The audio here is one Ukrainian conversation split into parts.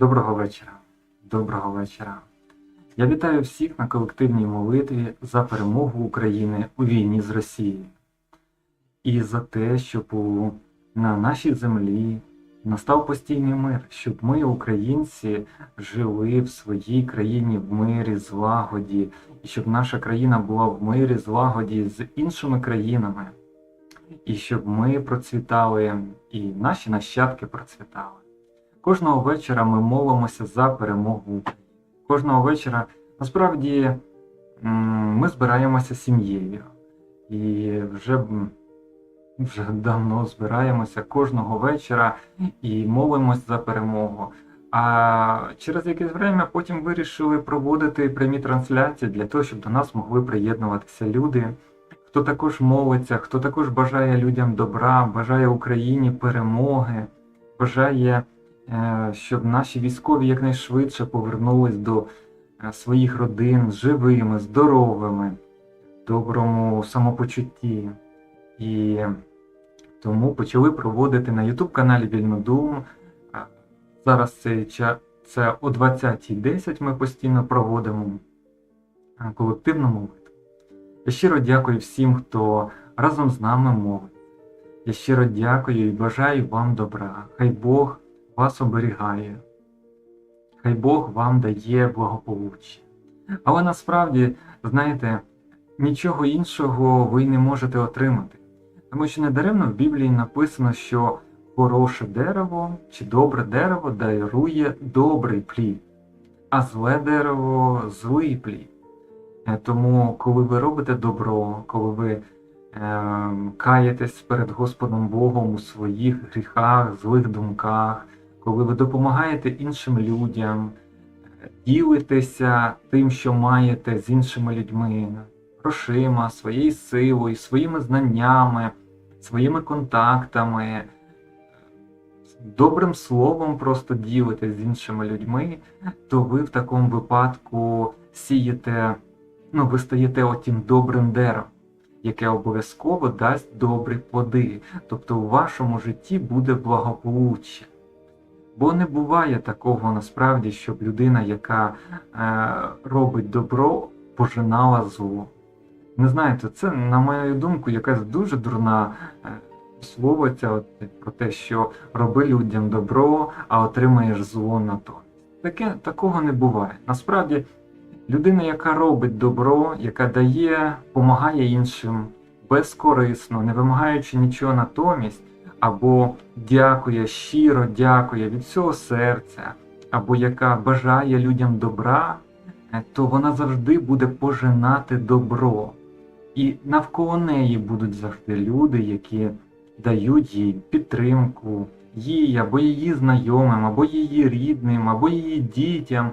Доброго вечора. Доброго вечора. Я вітаю всіх на колективній молитві за перемогу України у війні з Росією і за те, щоб на нашій землі настав постійний мир, щоб ми, українці, жили в своїй країні в мирі, злагоді, і щоб наша країна була в мирі, злагоді з іншими країнами, і щоб ми процвітали, і наші нащадки процвітали. Кожного вечора ми молимося за перемогу. Кожного вечора насправді ми збираємося сім'єю. І вже, вже давно збираємося кожного вечора і молимося за перемогу. А через якесь время потім вирішили проводити прямі трансляції для того, щоб до нас могли приєднуватися люди, хто також молиться, хто також бажає людям добра, бажає Україні перемоги, бажає щоб наші військові якнайшвидше повернулись до е, своїх родин живими, здоровими, доброму самопочутті. І тому почали проводити на YouTube каналі Вільнодум. Е, Зараз ча- це о 20.10 ми постійно проводимо е, колективну молитву. Я щиро дякую всім, хто разом з нами мовить. Я щиро дякую і бажаю вам добра. Хай Бог вас оберігає. Хай Бог вам дає благополуччя. Але насправді, знаєте, нічого іншого ви не можете отримати. Тому що недаремно в Біблії написано, що хороше дерево чи добре дерево дарує добрий плід, а зле дерево злий плід. Е, Тому, коли ви робите добро, коли ви е, каєтесь перед Господом Богом у своїх гріхах, злих думках, коли ви допомагаєте іншим людям, ділитеся тим, що маєте з іншими людьми, грошима, своєю силою, своїми знаннями, своїми контактами, добрим словом просто ділитесь з іншими людьми, то ви в такому випадку сієте, ну, ви стаєте отім добрим деревом, яке обов'язково дасть добрі плоди. Тобто у вашому житті буде благополуччя. Бо не буває такого насправді, щоб людина, яка е, робить добро, пожинала зло. Не знаєте, це, на мою думку, якась дуже дурна е, слово ця от, про те, що роби людям добро, а отримаєш зло натомість. Таке, такого не буває. Насправді, людина, яка робить добро, яка дає, допомагає іншим безкорисно, не вимагаючи нічого натомість, або дякує, щиро дякує від всього серця, або яка бажає людям добра, е, то вона завжди буде пожинати добро. І навколо неї будуть завжди люди, які дають їй підтримку, їй або її знайомим, або її рідним, або її дітям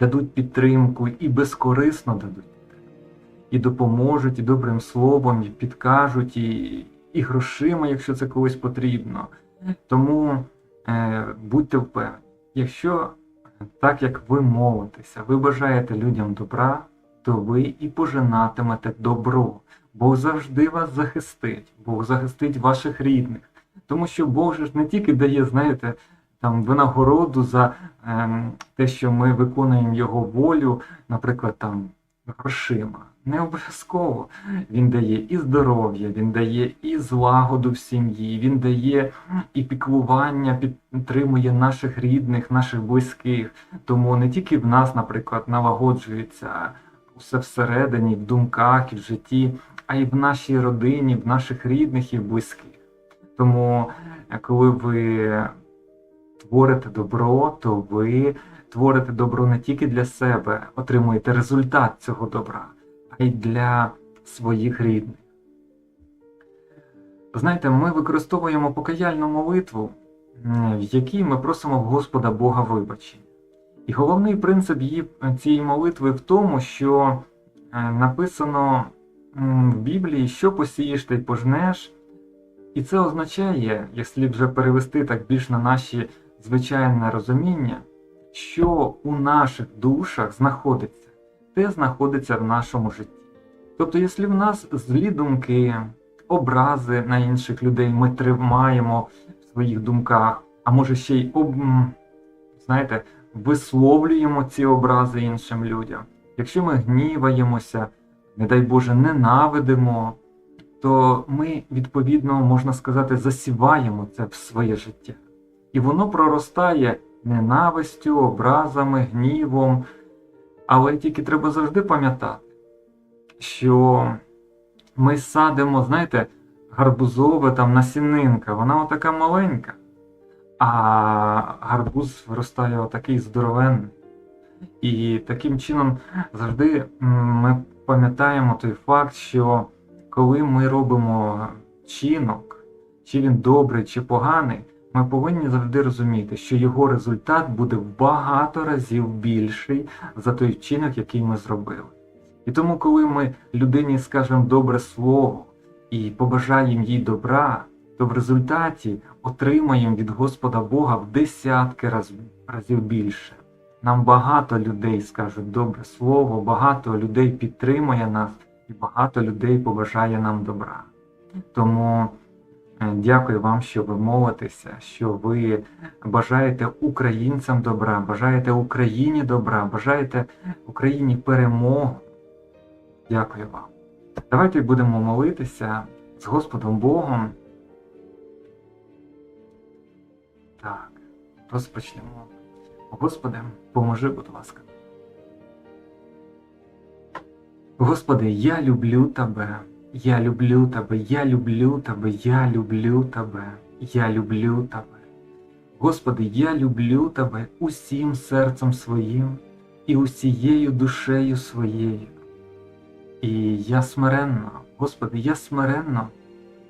дадуть підтримку і безкорисно дадуть. І допоможуть, і добрим словом, і підкажуть, і, і грошима, якщо це колись потрібно. Тому е, будьте впевнені, якщо так як ви молитеся, ви бажаєте людям добра, то ви і пожинатимете добро. Бог завжди вас захистить, Бог захистить ваших рідних. Тому що Бог ж не тільки дає, знаєте, там винагороду за ем, те, що ми виконуємо Його волю, наприклад, там грошима. Не обов'язково. Він дає і здоров'я, він дає і злагоду в сім'ї, він дає і піклування, підтримує наших рідних, наших близьких. Тому не тільки в нас, наприклад, налагоджується усе всередині, в думках і в житті, а й в нашій родині, в наших рідних і близьких. Тому, е, коли ви творите добро, то ви творите добро не тільки для себе, отримуєте результат цього добра, а й для своїх рідних. Знаєте, ми використовуємо покаяльну молитву, в якій ми просимо Господа Бога вибачення. І головний принцип її, цієї молитви в тому, що е, написано в Біблії, що посієш, й пожнеш. І це означає, якщо вже перевести так більш на наші звичайне розуміння, що у наших душах знаходиться, те знаходиться в нашому житті. Тобто, якщо в нас злі думки, образи на інших людей ми тримаємо в своїх думках, а може ще й об... знаєте, висловлюємо ці образи іншим людям. Якщо ми гніваємося, не дай Боже, ненавидимо, то ми, відповідно, можна сказати, засіваємо це в своє життя. І воно проростає ненавистю, образами, гнівом. Але тільки треба завжди пам'ятати, що ми садимо, знаєте, гарбузове там насінинка, вона отака маленька, а гарбуз виростає отакий здоровенний. І таким чином завжди ми пам'ятаємо той факт, що коли ми робимо чинок, чи він добрий, чи поганий, ми повинні завжди розуміти, що його результат буде в багато разів більший за той вчинок, який ми зробили. І тому, коли ми людині скажемо добре слово і побажаємо їй добра, то в результаті отримаємо від Господа Бога в десятки раз- разів більше. Нам багато людей скажуть добре слово, багато людей підтримує нас і багато людей побажає нам добра. Тому дякую вам, що ви молитеся, що ви бажаєте українцям добра, бажаєте Україні добра, бажаєте Україні перемогу. Дякую вам. Давайте будемо молитися з Господом Богом. Так, розпочнемо. Господи, поможи, будь ласка. Господи, я люблю Тебе, я люблю Тебе, я люблю Тебе, я люблю Тебе, я люблю Тебе. Господи, я люблю Тебе усім серцем своїм і усією душею своєю. І я смиренно, Господи, я смиренно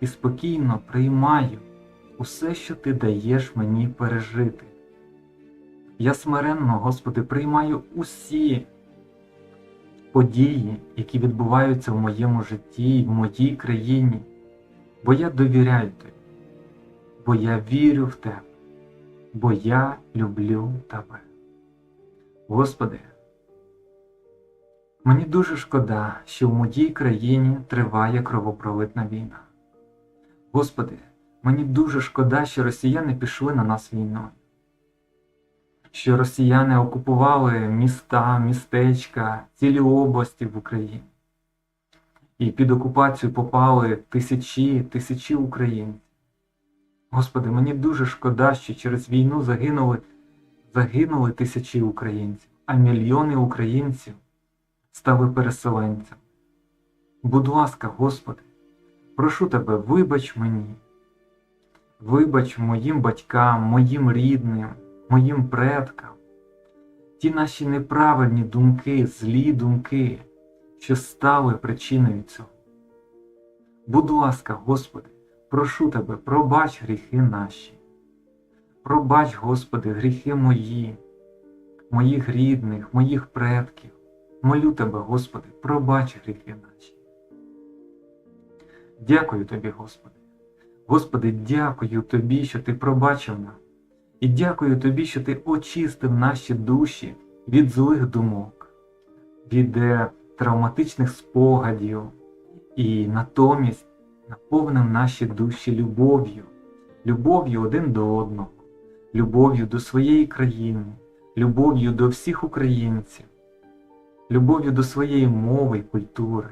і спокійно приймаю усе, що Ти даєш мені пережити. Я смиренно, Господи, приймаю усі події, які відбуваються в моєму житті, в моїй країні, бо я довіряю Тобі, бо я вірю в Тебе, бо я люблю Тебе. Господи, мені дуже шкода, що в моїй країні триває кровопролитна війна. Господи, мені дуже шкода, що росіяни пішли на нас війною що росіяни окупували міста, містечка, цілі області в Україні. І під окупацію попали тисячі, тисячі українців. Господи, мені дуже шкода, що через війну загинули, загинули тисячі українців, а мільйони українців стали переселенцями. Будь ласка, Господи, прошу Тебе, вибач мені, вибач моїм батькам, моїм рідним моїм предкам, ті наші неправильні думки, злі думки, що стали причиною цього. Будь ласка, Господи, прошу Тебе, пробач гріхи наші, пробач, Господи, гріхи мої, моїх рідних, моїх предків. Молю Тебе, Господи, пробач гріхи наші. Дякую Тобі, Господи. Господи, дякую Тобі, що Ти пробачив нам. І дякую тобі, що ти очистив наші душі від злих думок, від е, травматичних спогадів, і натомість наповнив наші душі любов'ю, любов'ю один до одного, любов'ю до своєї країни, любов'ю до всіх українців, любов'ю до своєї мови і культури.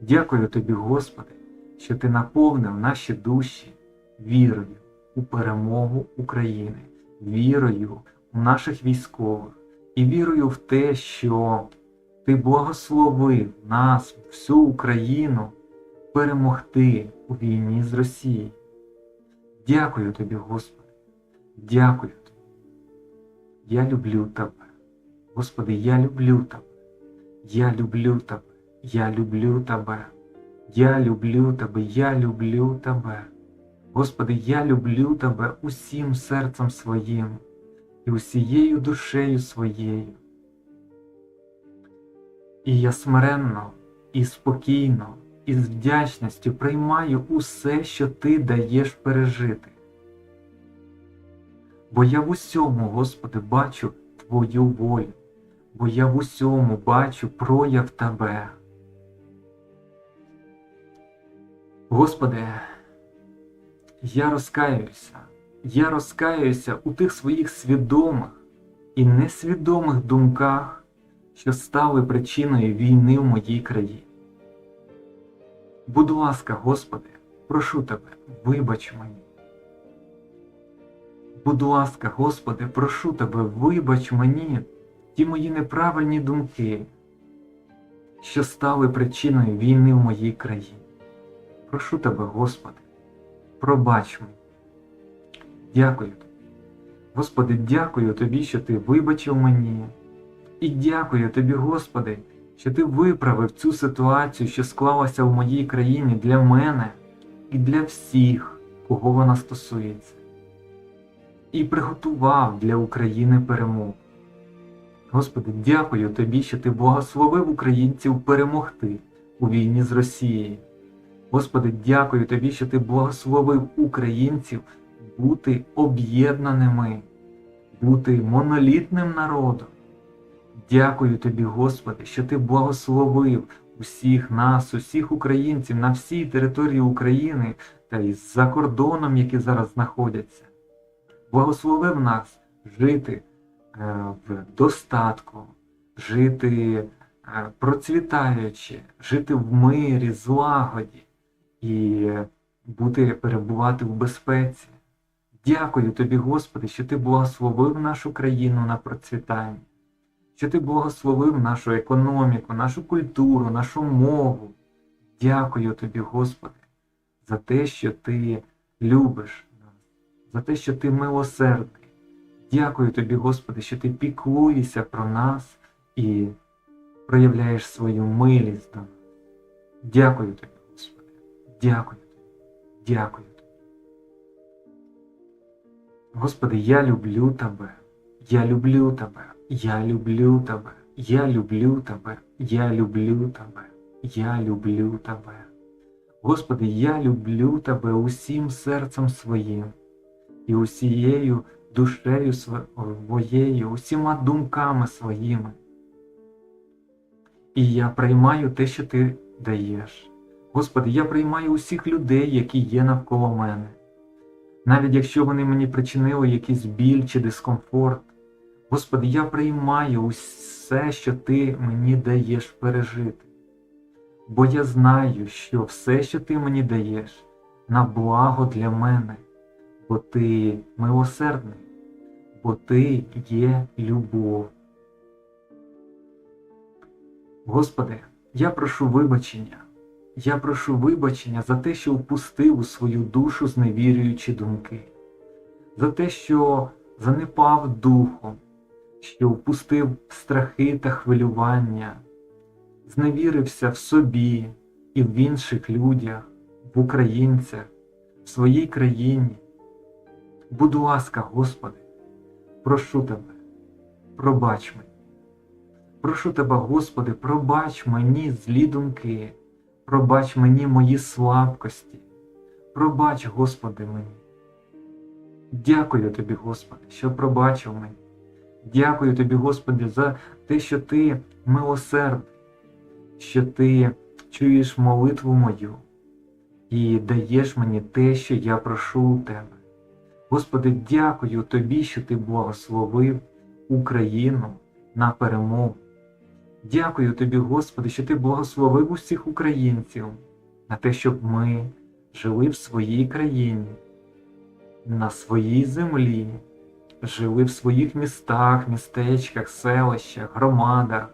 Дякую тобі, Господи, що ти наповнив наші душі вірою у перемогу України, вірою у наших військових і вірою в те, що ти благословив нас, всю Україну, перемогти у війні з Росією. Дякую тобі, Господи, дякую тобі. Я люблю тебе. Господи, я люблю тебе. Я люблю тебе. Я люблю тебе. Я люблю тебе. Я люблю тебе. Господи, я люблю Тебе усім серцем своїм і усією душею своєю. І я смиренно і спокійно, і з вдячністю приймаю усе, що Ти даєш пережити. Бо я в усьому, Господи, бачу Твою волю, бо я в усьому бачу прояв Тебе. Господи, я розкаюся, я розкаюся у тих своїх свідомих і несвідомих думках, що стали причиною війни в моїй країні. Будь ласка, Господи, прошу Тебе, вибач мені. Будь ласка, Господи, прошу Тебе, вибач мені ті мої неправильні думки, що стали причиною війни в моїй країні. Прошу Тебе, Господи, пробач мені. Дякую Тобі. Господи, дякую Тобі, що Ти вибачив мені. І дякую Тобі, Господи, що Ти виправив цю ситуацію, що склалася в моїй країні для мене і для всіх, кого вона стосується, і приготував для України перемогу. Господи, дякую Тобі, що Ти благословив українців перемогти у війні з Росією. Господи, дякую Тобі, що Ти благословив українців бути об'єднаними, бути монолітним народом. Дякую Тобі, Господи, що Ти благословив усіх нас, усіх українців на всій території України та й за кордоном, які зараз знаходяться. Благословив нас жити е, в достатку, жити е, процвітаючи, жити в мирі, злагоді і бути, перебувати в безпеці. Дякую тобі, Господи, що Ти благословив нашу країну на процвітання, що Ти благословив нашу економіку, нашу культуру, нашу мову. Дякую тобі, Господи, за те, що Ти любиш нас, за те, що Ти милосердний. Дякую тобі, Господи, що Ти піклуєшся про нас і проявляєш свою милість до нас. Дякую тобі. Дякую тобі. Дякую тобі. Господи, я люблю Тебе. Я люблю Тебе. Я люблю Тебе. Я люблю Тебе. Я люблю Тебе. Я люблю Тебе. Господи, я люблю Тебе усім серцем своїм і усією душею своєю, усіма думками своїми. І я приймаю те, що Ти даєш. Господи, я приймаю усіх людей, які є навколо мене. Навіть якщо вони мені причинили якийсь біль чи дискомфорт, Господи, я приймаю усе, що Ти мені даєш пережити. Бо я знаю, що все, що Ти мені даєш, на благо для мене, бо Ти милосердний, бо Ти є любов. Господи, я прошу вибачення. Я прошу вибачення за те, що впустив у свою душу зневірюючі думки, за те, що занепав духом, що впустив страхи та хвилювання, зневірився в собі і в інших людях, в українцях, в своїй країні. Будь ласка, Господи, прошу Тебе, пробач мені. Прошу Тебе, Господи, пробач мені злі думки. Пробач мені мої слабкості, пробач, Господи, мені. Дякую Тобі, Господи, що пробачив мені. Дякую Тобі, Господи, за те, що Ти милосердний, що Ти чуєш молитву мою і даєш мені те, що я прошу у Тебе. Господи, дякую Тобі, що Ти благословив Україну на перемогу. Дякую тобі, Господи, що Ти благословив усіх українців на те, щоб ми жили в своїй країні, на своїй землі, жили в своїх містах, містечках, селищах, громадах,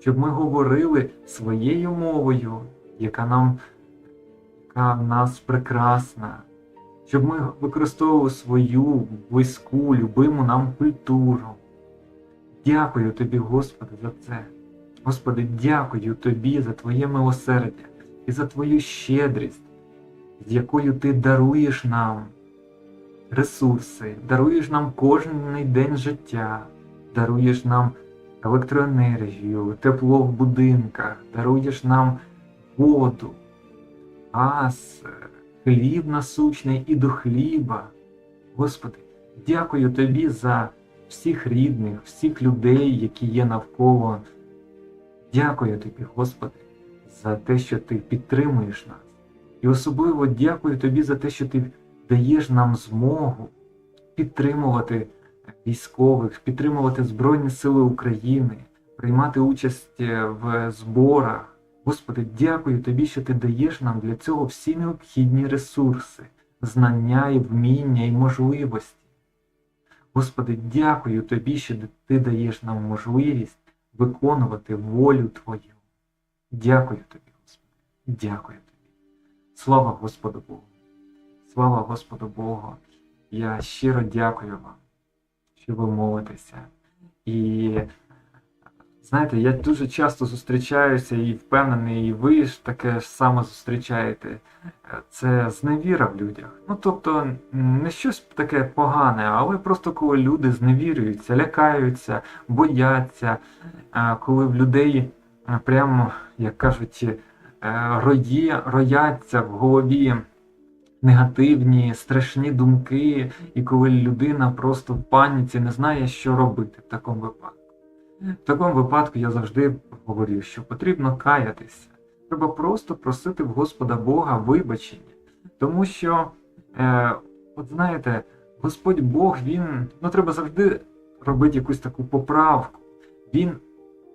щоб ми говорили своєю мовою, яка нам яка в нас прекрасна, щоб ми використовували свою близьку, любиму нам культуру. Дякую тобі, Господи, за це. Господи, дякую Тобі за Твоє милосердя і за Твою щедрість, з якою Ти даруєш нам ресурси, даруєш нам кожен день життя, даруєш нам електроенергію, тепло в будинках, даруєш нам воду, газ, хліб насущний і до хліба. Господи, дякую Тобі за всіх рідних, всіх людей, які є навколо. Дякую тобі, Господи, за те, що Ти підтримуєш нас. І особливо дякую Тобі за те, що Ти даєш нам змогу підтримувати військових, підтримувати Збройні Сили України, приймати участь е, в зборах. Господи, дякую Тобі, що Ти даєш нам для цього всі необхідні ресурси, знання і вміння і можливості. Господи, дякую Тобі, що Ти даєш нам можливість виконувати волю Твою. Дякую Тобі, Господи, дякую Тобі. Слава Господу Богу. Слава Господу Богу. Я щиро дякую вам, що ви молитеся. І знаєте, я дуже часто зустрічаюся і впевнений, і ви ж таке ж саме зустрічаєте. Це зневіра в людях. Ну тобто не щось таке погане, але просто коли люди зневірюються, лякаються, бояться, коли в людей прямо, як кажуть, е, рої, рояться в голові негативні, страшні думки, і коли людина просто в паніці не знає, що робити в такому випадку. В такому випадку я завжди говорю, що потрібно каятися. Треба просто просити в Господа Бога вибачення. Тому що, е, от знаєте, Господь Бог, Він, ну треба завжди робити якусь таку поправку. Він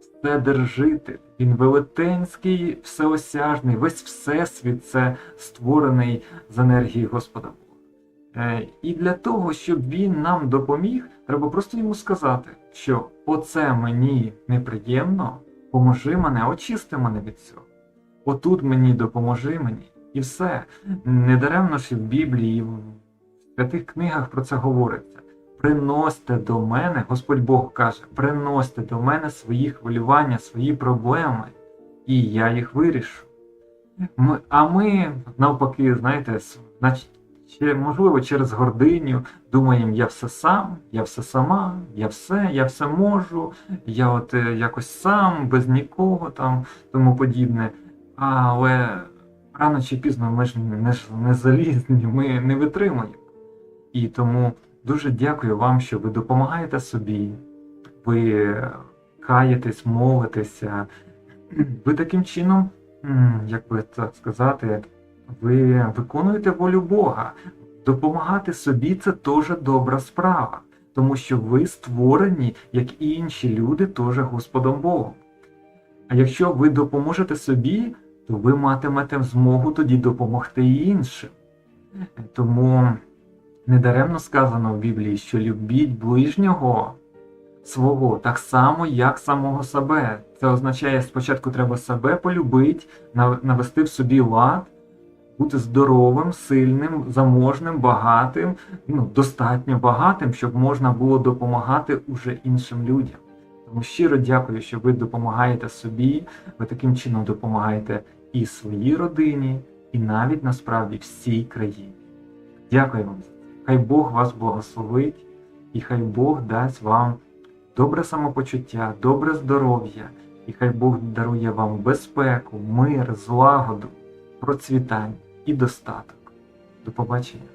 вседержитель, він велетенський, всеосяжний, весь всесвіт це створений з енергії Господа Бога. Е, і для того, щоб він нам допоміг, треба просто йому сказати, що оце мені неприємно, поможи мене, очисти мене від цього. Отут мені допоможи мені. І все. Недаремно ж і в Біблії, і в святих книгах про це говориться. Приносьте до мене, Господь Бог каже, приносьте до мене свої хвилювання, свої проблеми, і я їх вирішу. А ми, навпаки, знаєте, значить, чи, можливо, через гординю думаємо, я все сам, я все сама, я все, я все можу, я от е, якось сам, без нікого там, тому подібне. Але рано чи пізно ми ж не, не залізні, ми не витримаємо. І тому дуже дякую вам, що ви допомагаєте собі, ви каєтесь, молитеся. Ви таким чином, як би так сказати, ви виконуєте волю Бога. Допомагати собі це теж добра справа, тому що ви створені, як і інші люди, теж Господом Богом. А якщо ви допоможете собі, то ви матимете змогу тоді допомогти і іншим. Тому недаремно сказано в Біблії, що любіть ближнього свого так само, як самого себе. Це означає, спочатку треба себе полюбити, навести в собі лад, бути здоровим, сильним, заможним, багатим, ну, достатньо багатим, щоб можна було допомагати уже іншим людям. Тому щиро дякую, що ви допомагаєте собі, ви таким чином допомагаєте і своїй родині, і навіть насправді всій країні. Дякую вам. Хай Бог вас благословить, і хай Бог дасть вам добре самопочуття, добре здоров'я, і хай Бог дарує вам безпеку, мир, злагоду, процвітання і достаток. До побачення.